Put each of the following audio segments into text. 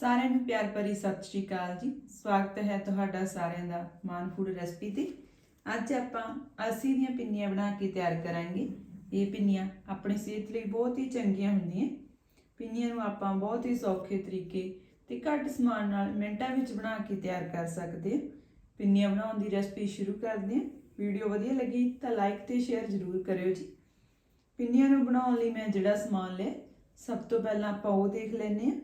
ਸਾਰਿਆਂ ਨੂੰ ਪਿਆਰ ਭਰੀ ਸਤਿ ਸ਼੍ਰੀ ਅਕਾਲ ਜੀ। ਸਵਾਗਤ ਹੈ ਤੁਹਾਡਾ ਸਾਰਿਆਂ ਦਾ ਮਾਨ ਫੂਡ ਰੈਸਪੀ ਤੇ। ਅੱਜ ਆਪਾਂ ਅਲਸੀ ਦੀਆਂ ਪਿੰਨੀਆਂ ਬਣਾ ਕੇ ਤਿਆਰ ਕਰਾਂਗੇ। ਇਹ ਪਿੰਨੀਆਂ ਆਪਣੀ ਸਿਹਤ ਲਈ ਬਹੁਤ ਹੀ ਚੰਗੀਆਂ ਹੁੰਦੀਆਂ। ਪਿੰਨੀਆਂ ਨੂੰ ਆਪਾਂ ਬਹੁਤ ਹੀ ਸੌਖੇ ਤਰੀਕੇ ਤੇ ਘੱਟ ਸਮਾਨ ਨਾਲ ਮਿੰਟਾਂ ਵਿੱਚ ਬਣਾ ਕੇ ਤਿਆਰ ਕਰ ਸਕਦੇ ਹਾਂ। ਪਿੰਨੀਆਂ ਬਣਾਉਣ ਦੀ ਰੈਸਪੀ ਸ਼ੁਰੂ ਕਰਦੇ ਹਾਂ। ਵੀਡੀਓ ਵਧੀਆ ਲੱਗੀ ਤਾਂ ਲਾਈਕ ਤੇ ਸ਼ੇਅਰ ਜ਼ਰੂਰ ਕਰਿਓ ਜੀ। ਪਿੰਨੀਆਂ ਨੂੰ ਬਣਾਉਣ ਲਈ ਮੈਂ ਜਿਹੜਾ ਸਮਾਨ ਲਿਆ, ਸਭ ਤੋਂ ਪਹਿਲਾਂ ਆਪਾਂ ਉਹ ਦੇਖ ਲੈਂਦੇ ਹਾਂ।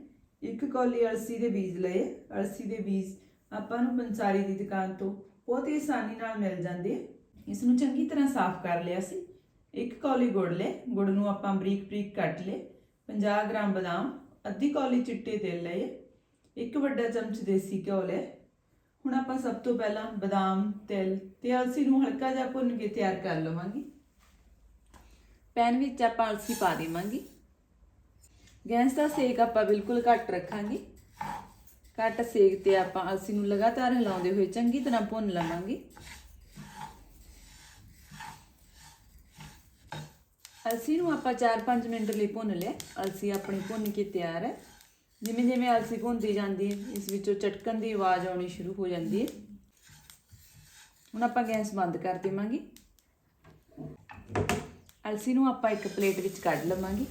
ਇੱਕ ਕੌਲੀ ਅਲਸੀ ਦੇ ਬੀਜ ਲਏ, ਅਲਸੀ ਦੇ ਬੀਜ ਆਪਾਂ ਨੂੰ ਪੰਸਾਰੀ ਦੀ ਦੁਕਾਨ ਤੋਂ ਬਹੁਤ ਹੀ ਆਸਾਨੀ ਨਾਲ ਮਿਲ ਜਾਂਦੇ। ਇਸ ਨੂੰ ਚੰਗੀ ਤਰ੍ਹਾਂ ਸਾਫ਼ ਕਰ ਲਿਆ ਸੀ। ਇੱਕ ਕੌਲੀ ਗੁੜ ਲੈ ਗੁੜ ਨੂੰ ਆਪਾਂ ਬਰੀਕ ਬਰੀਕ ਕੱਟ ਲਏ 50 ਗ੍ਰਾਮ ਬਦਾਮ, ਅੱਧੀ ਕੌਲੀ ਚਿੱਟੇ ਤੇਲ ਲਏ, ਇੱਕ ਵੱਡਾ ਚਮਚ ਦੇਸੀ ਘਿਓ ਲੈ ਹੁਣ ਆਪਾਂ ਸਭ ਤੋਂ ਪਹਿਲਾਂ ਬਦਾਮ, ਤਿਲ ਤੇ ਅਲਸੀ ਨੂੰ ਹਲਕਾ ਜਿਹਾ ਭੁੰਨ ਕੇ ਤਿਆਰ ਕਰ ਲਵਾਂਗੇ। ਪੈਨ ਵਿੱਚ ਆਪਾਂ ਅਲਸੀ ਪਾ ਦੇਵਾਂਗੇ। ਗੈਸ ਦਾ ਸੇਕ ਆਪਾਂ ਬਿਲਕੁਲ ਘੱਟ ਰੱਖਾਂਗੇ। ਘੱਟ ਸੇਕ ਤੇ ਆਪਾਂ ਅਲਸੀ ਨੂੰ ਲਗਾਤਾਰ ਹਿਲਾਉਂਦੇ ਹੋਏ ਚੰਗੀ ਤਰ੍ਹਾਂ ਭੁੰਨ ਲਵਾਂਗੇ। ਅਲਸੀ ਨੂੰ ਆਪਾਂ 4-5 ਮਿੰਟ ਲਈ ਭੁੰਨ ਲਿਆ। ਅਲਸੀ ਆਪਣੀ ਭੁੰਨ ਕੇ ਤਿਆਰ ਹੈ। ਜਿਵੇਂ ਜਿਵੇਂ ਅਲਸੀ ਭੁੰਨਦੀ ਜਾਂਦੀ ਹੈ, ਇਸ ਵਿੱਚੋਂ ਚਟਕਣ ਦੀ ਆਵਾਜ਼ ਆਉਣੀ ਸ਼ੁਰੂ ਹੋ ਜਾਂਦੀ ਹੈ। ਹੁਣ ਆਪਾਂ ਗੈਸ ਬੰਦ ਕਰ ਦੇਵਾਂਗੇ। ਅਲਸੀ ਨੂੰ ਆਪਾਂ ਇੱਕ ਪਲੇਟ ਵਿੱਚ ਕੱਢ ਲਵਾਂਗੇ।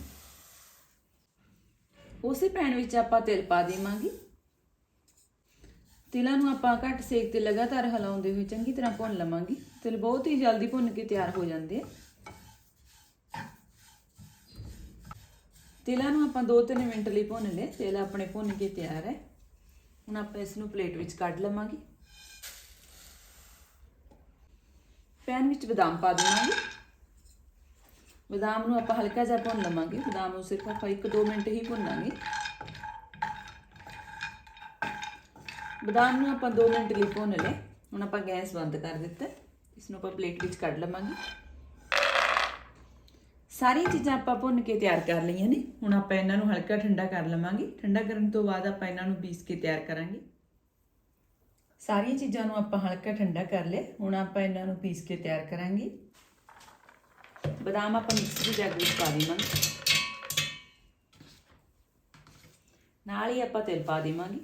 ਉਸੇ ਪੈਨ ਵਿੱਚ ਆਪਾਂ ਤਿਲ ਪਾ ਦੇਵਾਂਗੇ। ਤਿਲਾਂ ਨੂੰ ਆਪਾਂ ਘੱਟ ਸੇਕ ਤੇ ਲਗਾਤਾਰ ਹਿਲਾਉਂਦੇ ਹੋਏ ਚੰਗੀ ਤਰ੍ਹਾਂ ਭੁੰਨ ਲਵਾਂਗੇ। ਤਿਲ ਬਹੁਤ ਹੀ ਜਲਦੀ ਭੁੰਨ ਕੇ ਤਿਆਰ ਹੋ ਜਾਂਦੇ ਆ। ਤਿਲਾਂ ਨੂੰ ਆਪਾਂ 2-3 ਮਿੰਟ ਲਈ ਭੁੰਨ ਲਏ। ਤਿਲ ਆਪਣੇ ਭੁੰਨ ਕੇ ਤਿਆਰ ਹੈ। ਹੁਣ ਆਪਾਂ ਇਸ ਨੂੰ ਪਲੇਟ ਵਿੱਚ ਕੱਢ ਲਵਾਂਗੇ। ਪੈਨ ਵਿੱਚ ਬਦਾਮ ਪਾ ਦੇਵਾਂਗੇ। ਬਦਾਮ ਨੂੰ ਆਪਾਂ ਹਲਕਾ ਜਿਹਾ ਭੁੰਨ ਲਵਾਂਗੇ। ਬਦਾਮ ਨੂੰ ਸਿਰਫ ਆਪਾਂ 1-2 ਮਿੰਟ ਹੀ ਭੁੰਨਾਂਗੇ। ਬਦਾਮ ਨੂੰ ਆਪਾਂ 2 ਮਿੰਟ ਲਈ ਭੁੰਨ ਲਏ। ਹੁਣ ਆਪਾਂ ਗੈਸ ਬੰਦ ਕਰ ਦਿੱਤਾ। ਇਸ ਨੂੰ ਆਪਾਂ ਪਲੇਟ ਵਿੱਚ ਕੱਢ ਲਵਾਂਗੇ। ਸਾਰੀਆਂ ਚੀਜ਼ਾਂ ਆਪਾਂ ਭੁੰਨ ਕੇ ਤਿਆਰ ਕਰ ਲਈਆਂ ਨੇ। ਹੁਣ ਆਪਾਂ ਇਹਨਾਂ ਨੂੰ ਹਲਕਾ ਠੰਡਾ ਕਰ ਲਵਾਂਗੇ। ਠੰਡਾ ਕਰਨ ਤੋਂ ਬਾਅਦ ਆਪਾਂ ਇਹਨਾਂ ਨੂੰ ਪੀਸ ਕੇ ਤਿਆਰ ਕਰਾਂਗੇ। ਸਾਰੀਆਂ ਚੀਜ਼ਾਂ ਨੂੰ ਆਪਾਂ ਹਲਕਾ ਠੰਡਾ ਕਰ ਲਿਆ। ਹੁਣ ਆਪਾਂ ਇਹਨਾਂ ਨੂੰ ਪੀਸ ਕੇ ਤਿਆਰ ਕਰਾਂਗੇ। ਬਦਾਮ ਆਪਾਂ ਮਿਕਸੀ ਦੇ ਵਿੱਚ ਪਾ ਦੇਵਾਂਗੇ ਨਾਲ ਹੀ ਆਪਾਂ ਤੇਲ ਪਾ ਦੇਵਾਂਗੇ।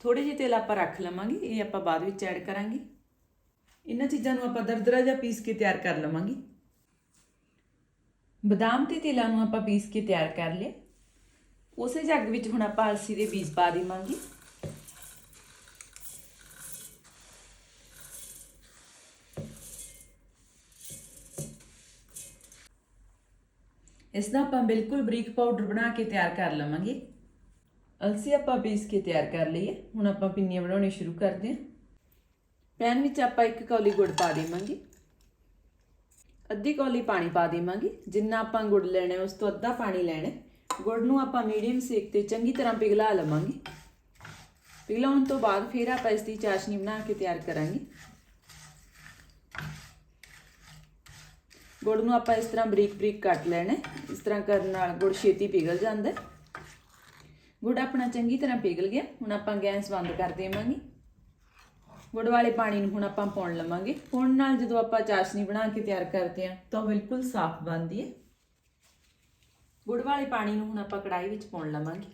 ਥੋੜੇ ਜਿਹੇ ਤੇਲ ਆਪਾਂ ਰੱਖ ਲਵਾਂਗੇ, ਇਹ ਆਪਾਂ ਬਾਅਦ ਵਿੱਚ ਐਡ ਕਰਾਂਗੇ। ਇਹਨਾਂ ਚੀਜ਼ਾਂ ਨੂੰ ਆਪਾਂ ਦਰਦਰਾ ਜਿਹਾ ਪੀਸ ਕੇ ਤਿਆਰ ਕਰ ਲਵਾਂਗੇ। ਬਦਾਮ ਤੇ ਤੇਲਾਂ ਨੂੰ ਆਪਾਂ ਪੀਸ ਕੇ ਤਿਆਰ ਕਰ ਲਿਆ ਉਸੇ ਜੱਗ ਵਿੱਚ ਹੁਣ ਆਪਾਂ ਅਲਸੀ ਦੇ ਬੀਜ ਪਾ ਦੇਵਾਂਗੇ। ਇਸ ਦਾ ਆਪਾਂ ਬਿਲਕੁਲ ਬਰੀਕ ਪਾਊਡਰ ਬਣਾ ਕੇ ਤਿਆਰ ਕਰ ਲਵਾਂਗੇ। ਅਲਸੀ ਆਪਾਂ ਪੀਸ ਕੇ ਤਿਆਰ ਕਰ ਲਈ ਹੈ। ਹੁਣ ਆਪਾਂ ਪਿੰਨੀਆਂ ਬਣਾਉਣੀ ਸ਼ੁਰੂ ਕਰਦੇ ਹਾਂ। ਪੈਨ ਵਿੱਚ ਆਪਾਂ ਇੱਕ ਕੌਲੀ ਗੁੜ ਪਾ ਦੇਵਾਂਗੇ। ਅੱਧੀ ਕੌਲੀ ਪਾਣੀ ਪਾ ਦੇਵਾਂਗੇ। ਜਿੰਨਾ ਆਪਾਂ ਗੁੜ ਲੈਣਾ ਉਸ ਤੋਂ ਅੱਧਾ ਪਾਣੀ ਲੈਣਾ ਗੁੜ ਨੂੰ ਆਪਾਂ ਮੀਡੀਅਮ ਸੇਕ ਤੇ ਚੰਗੀ ਤਰ੍ਹਾਂ ਪਿਘਲਾ ਲਵਾਂਗੇ। ਪਿਘਲਾਉਣ ਤੋਂ ਬਾਅਦ ਫਿਰ ਆਪਾਂ ਇਸ ਦੀ ਚਾਸ਼ਨੀ ਬਣਾ ਕੇ ਤਿਆਰ ਕਰਾਂਗੇ। ਗੁੜ ਨੂੰ ਆਪਾਂ ਇਸ ਤਰ੍ਹਾਂ ਬਰੀਕ ਬਰੀਕ ਕੱਟ ਲੈਣਾ ਇਸ ਤਰ੍ਹਾਂ ਕਰਨ ਨਾਲ ਗੁੜ ਛੇਤੀ ਪਿਘਲ ਜਾਂਦਾ ਹੈ। ਗੁੜ ਆਪਣਾ ਚੰਗੀ ਤਰ੍ਹਾਂ ਪਿਘਲ ਗਿਆ। ਹੁਣ ਆਪਾਂ ਗੈਸ ਬੰਦ ਕਰ ਦੇਵਾਂਗੇ। ਗੁੜ ਵਾਲੇ ਪਾਣੀ ਨੂੰ ਹੁਣ ਆਪਾਂ ਪਾਉਣ ਲਵਾਂਗੇ। ਪਾਉਣ ਨਾਲ ਜਦੋਂ ਆਪਾਂ ਚਾਸ਼ਨੀ ਬਣਾ ਕੇ ਤਿਆਰ ਕਰਦੇ ਹਾਂ ਤਾਂ ਉਹ ਬਿਲਕੁਲ ਸਾਫ਼ ਬਣਦੀ ਹੈ। ਗੁੜ ਵਾਲੇ ਪਾਣੀ ਨੂੰ ਹੁਣ ਆਪਾਂ ਕੜਾਈ ਵਿੱਚ ਪਾਉਣ ਲਵਾਂਗੇ।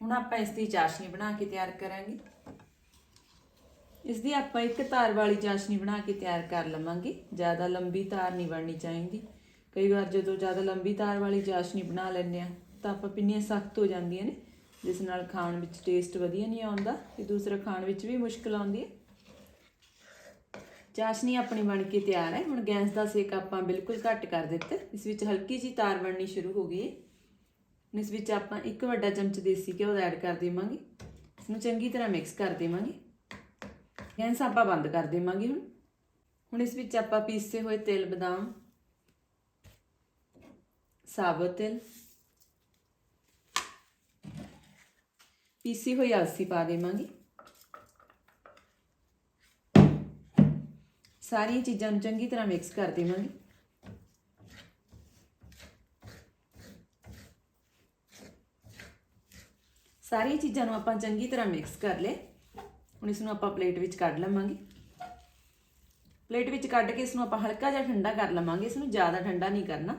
ਹੁਣ ਆਪਾਂ ਇਸ ਦੀ ਚਾਸ਼ਨੀ ਬਣਾ ਕੇ ਤਿਆਰ ਕਰਾਂਗੇ। ਇਸ ਦੀ ਆਪਾਂ ਇੱਕ ਤਾਰ ਵਾਲੀ ਚਾਸ਼ਨੀ ਬਣਾ ਕੇ ਤਿਆਰ ਕਰ ਲਵਾਂਗੇ। ਜ਼ਿਆਦਾ ਲੰਬੀ ਤਾਰ ਨਹੀਂ ਬਣਨੀ ਚਾਹੀਦੀ। ਕਈ ਵਾਰ ਜਦੋਂ ਜ਼ਿਆਦਾ ਲੰਬੀ ਤਾਰ ਵਾਲੀ ਚਾਸ਼ਨੀ ਬਣਾ ਲੈਂਦੇ ਆ ਤਾਂ ਆਪਾਂ ਪਿੰਨੀਆਂ ਸਖਤ ਹੋ ਜਾਂਦੀਆਂ ਨੇ, ਜਿਸ ਨਾਲ ਖਾਣ ਵਿੱਚ ਟੇਸਟ ਵਧੀਆ ਨਹੀਂ ਆਉਂਦਾ ਤੇ ਦੂਸਰਾ ਖਾਣ ਵਿੱਚ ਵੀ ਮੁਸ਼ਕਲ ਆਉਂਦੀ ਹੈ। ਚਾਸ਼ਨੀ ਆਪਣੀ ਬਣ ਕੇ ਤਿਆਰ ਹੈ। ਹੁਣ ਗੈਸ ਦਾ ਸੇਕ ਆਪਾਂ ਬਿਲਕੁਲ ਘੱਟ ਕਰ ਦਿੱਤਾ। ਇਸ ਵਿੱਚ ਹਲਕੀ ਜੀ ਤਾਰ ਬਣਨੀ ਸ਼ੁਰੂ ਹੋ ਗਈ ਹੈ। ਹੁਣ ਇਸ ਵਿੱਚ ਆਪਾਂ ਇੱਕ ਵੱਡਾ ਚਮਚ ਦੇਸੀ ਘਿਓ ਦਾ ਐਡ ਕਰ ਦੇਵਾਂਗੇ। ਇਸ ਨੂੰ ਚੰਗੀ ਤਰ੍ਹਾਂ ਮਿਕਸ ਕਰ ਦੇਵਾਂਗੇ। ਗੈਸ ਆਪਾਂ ਬੰਦ ਕਰ ਦੇਵਾਂਗੇ ਹੁਣ। ਹੁਣ ਇਸ ਵਿੱਚ ਆਪਾਂ ਪੀਸੇ ਹੋਏ ਤਿਲ, ਬਦਾਮ, ਸਾਬਤ ਤਿਲ, ਪੀਸੀ ਹੋਈ ਅਲਸੀ ਪਾ ਦੇਵਾਂਗੇ। ਸਾਰੀਆਂ ਚੀਜ਼ਾਂ ਨੂੰ ਚੰਗੀ ਤਰ੍ਹਾਂ ਮਿਕਸ ਕਰ ਦੇਵਾਂਗੇ। ਸਾਰੀਆਂ ਚੀਜ਼ਾਂ ਨੂੰ ਆਪਾਂ ਚੰਗੀ ਤਰ੍ਹਾਂ ਮਿਕਸ ਕਰ ਲਏ। ਹੁਣ ਇਸ ਨੂੰ ਆਪਾਂ ਪਲੇਟ ਵਿੱਚ ਕੱਢ ਲਵਾਂਗੇ। ਪਲੇਟ ਵਿੱਚ ਕੱਢ ਕੇ ਇਸ ਨੂੰ ਆਪਾਂ ਹਲਕਾ ਜਿਹਾ ਠੰਡਾ ਕਰ ਲਵਾਂਗੇ। ਇਸ ਨੂੰ ਜ਼ਿਆਦਾ ਠੰਡਾ ਨਹੀਂ ਕਰਨਾ।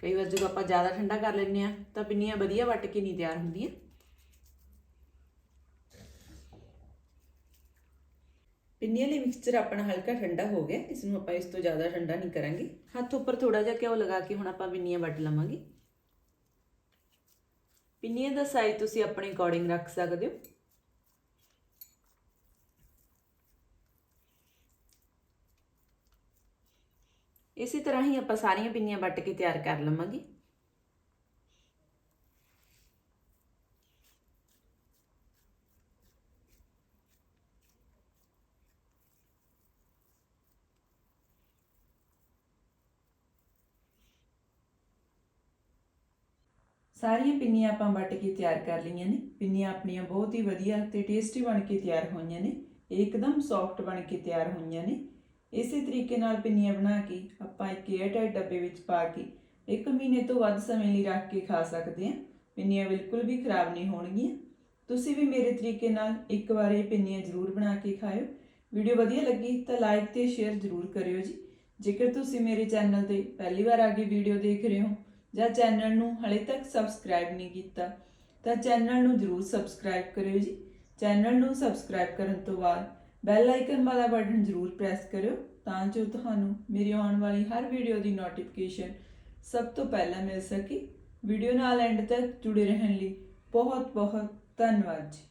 ਕਈ ਵਾਰ ਜਦੋਂ ਆਪਾਂ ਜ਼ਿਆਦਾ ਠੰਡਾ ਕਰ ਲੈਂਦੇ ਆ ਤਾਂ ਪਿੰਨੀਆਂ ਵਧੀਆ ਵੱਟ ਕੇ ਨਹੀਂ ਤਿਆਰ ਹੁੰਦੀਆਂ। ਪਿੰਨੀਆਂ ਲਈ ਮਿਕਸਚਰ ਆਪਣਾ ਹਲਕਾ ਠੰਡਾ ਹੋ ਗਿਆ। ਇਸ ਨੂੰ ਆਪਾਂ ਇਸ ਤੋਂ ਜ਼ਿਆਦਾ ਠੰਡਾ ਨਹੀਂ ਕਰਾਂਗੇ। ਹੱਥ ਉੱਪਰ ਥੋੜਾ ਜਿਹਾ ਘਿਓ ਲਗਾ ਕੇ ਹੁਣ ਆਪਾਂ ਪਿੰਨੀਆਂ ਵੱਟ ਲਵਾਂਗੇ। ਪਿੰਨੀਆਂ ਦਾ ਸਾਈਜ਼ ਤੁਸੀਂ ਆਪਣੇ ਅਕੋਰਡਿੰਗ ਰੱਖ ਸਕਦੇ ਹੋ। ਇਸੇ ਤਰ੍ਹਾਂ ਹੀ ਆਪਾਂ ਸਾਰੀਆਂ ਪਿੰਨੀਆਂ ਵੱਟ ਕੇ ਤਿਆਰ ਕਰ ਲਵਾਂਗੇ। ਸਾਰੀਆਂ ਪਿੰਨੀਆਂ ਆਪਾਂ ਵੱਟ ਕੇ ਤਿਆਰ ਕਰ ਲਈਆਂ ਨੇ। ਪਿੰਨੀਆਂ ਆਪਣੀਆਂ ਬਹੁਤ ਹੀ ਵਧੀਆ ਤੇ ਟੇਸਟੀ ਬਣ ਕੇ ਤਿਆਰ ਹੋਈਆਂ ਨੇ। ਇਹ ਇੱਕਦਮ ਸੌਫਟ ਬਣ ਕੇ ਤਿਆਰ ਹੋਈਆਂ ਨੇ। ਇਸੇ ਤਰੀਕੇ ਨਾਲ ਪਿੰਨੀਆਂ ਬਣਾ ਕੇ ਆਪਾਂ ਇੱਕ ਏਅਰਟਾਈਟ ਡੱਬੇ ਵਿੱਚ ਪਾ ਕੇ ਇੱਕ ਮਹੀਨੇ ਤੋਂ ਵੱਧ ਸਮੇਂ ਲਈ ਰੱਖ ਕੇ ਖਾ ਸਕਦੇ ਹਾਂ। ਪਿੰਨੀਆਂ ਬਿਲਕੁਲ ਵੀ ਖਰਾਬ ਨਹੀਂ ਹੋਣਗੀਆਂ। ਤੁਸੀਂ ਵੀ ਮੇਰੇ ਤਰੀਕੇ ਨਾਲ ਇੱਕ ਵਾਰ ਇਹ ਪਿੰਨੀਆਂ ਜ਼ਰੂਰ ਬਣਾ ਕੇ ਖਾਓ ਵੀਡੀਓ ਵਧੀਆ ਲੱਗੀ ਤਾਂ ਲਾਈਕ ਤੇ ਸ਼ੇਅਰ ਜ਼ਰੂਰ ਕਰਿਓ ਜੀ। ਜੇਕਰ ਤੁਸੀਂ ਮੇਰੇ ਚੈਨਲ ਤੇ ਪਹਿਲੀ ਵਾਰ ਆ ਕੇ ਵੀਡੀਓ ਦੇਖ ਰਹੇ ਹੋ ਜਾਂ ਚੈਨਲ ਨੂੰ ਹਲੇ ਤੱਕ ਸਬਸਕ੍ਰਾਈਬ ਨਹੀਂ ਕੀਤਾ, ਤਾਂ ਚੈਨਲ ਨੂੰ ਜ਼ਰੂਰ ਸਬਸਕ੍ਰਾਈਬ ਕਰਿਓ ਜੀ। ਚੈਨਲ ਨੂੰ ਸਬਸਕ੍ਰਾਈਬ ਕਰਨ ਤੋਂ ਬਾਅਦ ਬੈਲ ਆਈਕਨ ਵਾਲਾ ਬਟਨ ਜ਼ਰੂਰ ਪ੍ਰੈਸ ਕਰਿਓ, ਤਾਂ ਜੋ ਤੁਹਾਨੂੰ ਮੇਰੀ ਆਉਣ ਵਾਲੀ ਹਰ ਵੀਡੀਓ ਦੀ ਨੋਟੀਫਿਕੇਸ਼ਨ ਸਭ ਤੋਂ ਪਹਿਲਾਂ ਮਿਲ ਸਕੇ। ਵੀਡੀਓ ਨਾਲ ਐਂਡ ਤੱਕ ਜੁੜੇ ਰਹਿਣ ਲਈ ਬਹੁਤ ਬਹੁਤ ਧੰਨਵਾਦ ਜੀ।